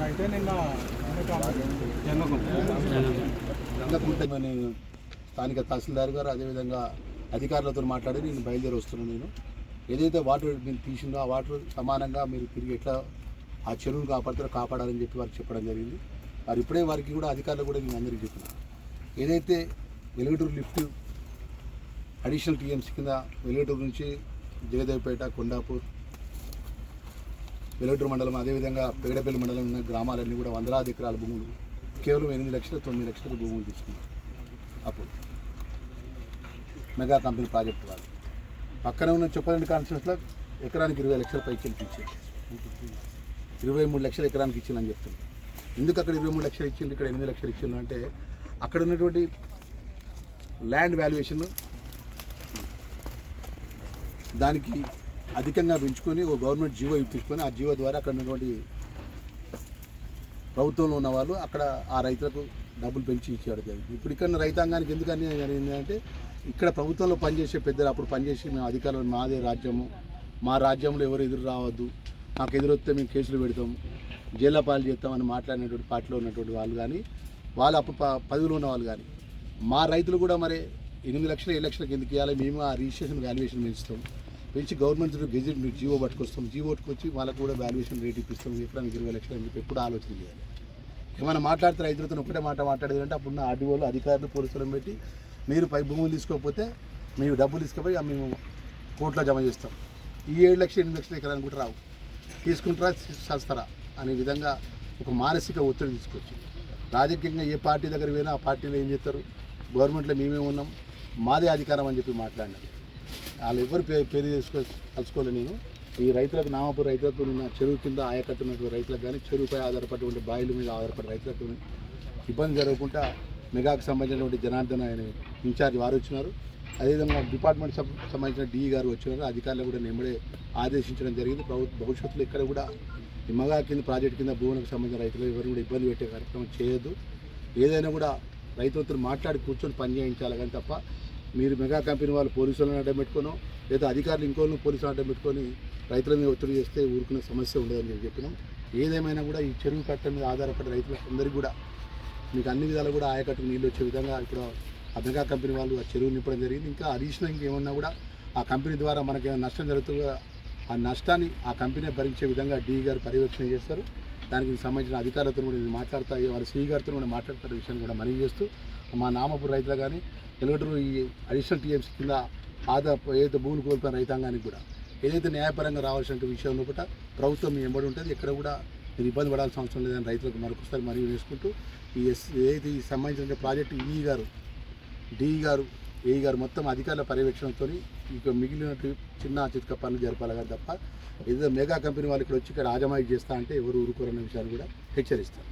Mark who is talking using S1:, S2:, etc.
S1: అయితే
S2: స్థానిక తహసీల్దార్ గారు అదేవిధంగా అధికారులతో మాట్లాడి నేను బయలుదేరి వస్తున్నాను నేను. ఏదైతే వాటర్ మీరు తీసిందో ఆ వాటర్ సమానంగా మీరు తిరిగి ఎట్లా ఆ చెరువును కాపాడుతారో కాపాడాలని చెప్పి వారికి చెప్పడం జరిగింది. వారు ఇప్పుడే వారికి కూడా అధికారులు కూడా నేను అందరికీ చెప్పిన ఏదైతే వెలుగుటూరు లిఫ్ట్ అడిషనల్ టీఎంసీ కింద వెలుగుటూరు నుంచి జగదేవిపేట కొండాపూర్ వెలుగుటూరు మండలం అదేవిధంగా పెగడపల్లి మండలం ఉన్న గ్రామాలన్నీ కూడా వందలాది ఎకరాల భూములు కేవలం ఎనిమిది లక్షల తొమ్మిది లక్షల భూములు తీసుకున్నారు. అప్పుడు మెగా కంపెనీ ప్రాజెక్ట్ వాళ్ళు. పక్కన ఉన్న చెప్పలేని కాన్స్టిట్యూన్స్లో ఎకరానికి ఇరవై లక్షల పైకి ఇచ్చారు. ఇరవై మూడు లక్షల ఎకరానికి ఇచ్చిందని చెప్తున్నారు. ఎందుకు అక్కడ ఇరవై మూడు లక్షలు ఇచ్చింది ఇక్కడ ఎనిమిది లక్షలు ఇచ్చింది అంటే అక్కడ ఉన్నటువంటి ల్యాండ్ వాల్యుయేషన్ దానికి అధికంగా పెంచుకొని ఒక గవర్నమెంట్ జీవో తీసుకొని ఆ జీవో ద్వారా అక్కడ ఉన్నటువంటి ప్రభుత్వంలో ఉన్న వాళ్ళు అక్కడ ఆ రైతులకు డబ్బులు పెంచి ఇచ్చాడు జరిగింది. ఇప్పుడు ఇక్కడ రైతాంగానికి ఎందుకని జరిగింది అంటే ఇక్కడ ప్రభుత్వంలో పనిచేసే పెద్దలు అప్పుడు పనిచేసి మేము అధికారులు మాదే రాజ్యము. మా రాజ్యంలో ఎవరు ఎదురు రావద్దు. మాకు ఎదురొస్తే మేము కేసులు పెడతాం జైల్లో పాలు చేస్తామని మాట్లాడినటువంటి పార్టీలో ఉన్నటువంటి వాళ్ళు కానీ వాళ్ళు అప్పుడు ప- పదవిలో ఉన్న వాళ్ళు కానీ మా రైతులు కూడా మరి ఎనిమిది లక్షలు ఏడు లక్షలకు ఎందుకు ఇవ్వాలి? మేము ఆ రిజిస్ట్రేషన్ వాల్యుయేషన్ పెంచుతాం. పెంచి గవర్నమెంట్ గెజెట్ మీరు జీవో పట్టుకొస్తాం. జీవో వచ్చి వాళ్ళకు కూడా వాల్యుయేషన్ రేట్ ఇప్పిస్తాం. ఎకరానికి ఇరవై లక్షలు అని చెప్పి ఎప్పుడు ఆలోచన చేయాలి? ఏమైనా మాట్లాడితే రైతులతో ఒకటే మాట మాట్లాడేది అంటే అప్పుడున్న ఆర్డీఓలు అధికారులు పోలీసులను పెట్టి మీరు పై భూములు తీసుకోకపోతే మేము డబ్బులు తీసుకుపోయి మేము కోర్టులో జమ చేస్తాం. ఈ ఏడు లక్షలు ఎనిమిది లక్షలు ఎకరానికి కూడా రావు. తీసుకుంటారా? చేస్తారా అనే విధంగా ఒక మానసిక ఒత్తిడి తీసుకొచ్చి రాజకీయంగా ఏ పార్టీ దగ్గర పోయినా ఆ పార్టీలో ఏం చేస్తారు? గవర్నమెంట్లో మేమే ఉన్నాం. మాదే అధికారం అని చెప్పి మాట్లాడినారు. వాళ్ళు ఎవరు పేరు పేరు చేసుకో కలుసుకోలే నేను. ఈ రైతులకు నామపూర్ రైతులకు నిన్న చెరువు కింద ఆయకట్టున్నటువంటి రైతులకు కానీ చెరువుపై ఆధారపడినటువంటి బాయిల మీద ఆధారపడే రైతులకు ఇబ్బంది జరగకుండా మెగాకు సంబంధించినటువంటి జనార్దన్ ఆయన ఇన్ఛార్జ్ వారు వచ్చినారు. అదేవిధంగా డిపార్ట్మెంట్ సంబంధించిన డిఈ గారు వచ్చినారు. అధికారులు కూడా నిమ్మడే ఆదేశించడం జరిగింది. భవిష్యత్తులో ఇక్కడ కూడా ఈ మెగా కింద ప్రాజెక్ట్ కింద భూములకు సంబంధించిన రైతులు ఎవరు కూడా ఇబ్బంది పెట్టే కార్యక్రమం చేయొద్దు. ఏదైనా కూడా రైతులతో మాట్లాడి కూర్చొని పని చేయించాలి కానీ తప్ప మీరు మెగా కంపెనీ వాళ్ళు పోలీసులను అడ్డం పెట్టుకోను లేదా అధికారులు ఇంకోళ్ళు పోలీసులు అడ్డం పెట్టుకొని రైతుల మీద ఒత్తిడి చేస్తే ఊరుకునే సమస్య ఉండదని చెప్పి చెప్పినాం. ఏదేమైనా కూడా ఈ చెరువు కట్ట మీద ఆధారపడి రైతులకు అందరికీ కూడా మీకు అన్ని విధాలు కూడా ఆయకట్టుకు నీళ్ళు వచ్చే విధంగా ఇప్పుడు ఆ మెగా కంపెనీ వాళ్ళు ఆ చెరువు నింపడం జరిగింది. ఇంకా అడిషనల్ ఇంకేమన్నా కూడా ఆ కంపెనీ ద్వారా మనకి ఏమైనా నష్టం జరుగుతుందో? ఆ నష్టాన్ని ఆ కంపెనీ భరించే విధంగా డి గారు పర్యవేక్షణ చేస్తారు. దానికి సంబంధించిన అధికారులతో కూడా నేను మాట్లాడతా వారి సిఈ గారితో కూడా మాట్లాడతారు విషయాన్ని కూడా మనవి చేస్తూ మా నామపూర్ రైతులు కానీ ఎలుగటూరు ఈ అడిషనల్ టీఎంసీ కింద ఆదా ఏదైతే భూములు కోల్పోయిన రైతాంగానికి కూడా ఏదైతే న్యాయపరంగా రావాల్సిన విషయం కూడా ప్రభుత్వం మీ ఎంబడి ఉంటుంది. ఎక్కడ కూడా మీరు ఇబ్బంది పడాల్సిన అవసరం లేదని రైతులకు మరొకసారి మరియు వేసుకుంటూ ఈ ఎస్ ఏదైతే ఈ సంబంధించిన ప్రాజెక్టు ఈ గారు డిఈ గారు ఏఈ గారు మొత్తం అధికారుల పర్యవేక్షణతో ఇక మిగిలినట్టు చిన్న చిత్క పనులు జరపాలి కానీ తప్ప ఏదో మెగా కంపెనీ వాళ్ళు ఇక్కడ వచ్చి ఇక్కడ ఆజమాయి చేస్తా అంటే ఎవరు ఊరుకోరన్న విషయాన్ని కూడా హెచ్చరిస్తారు.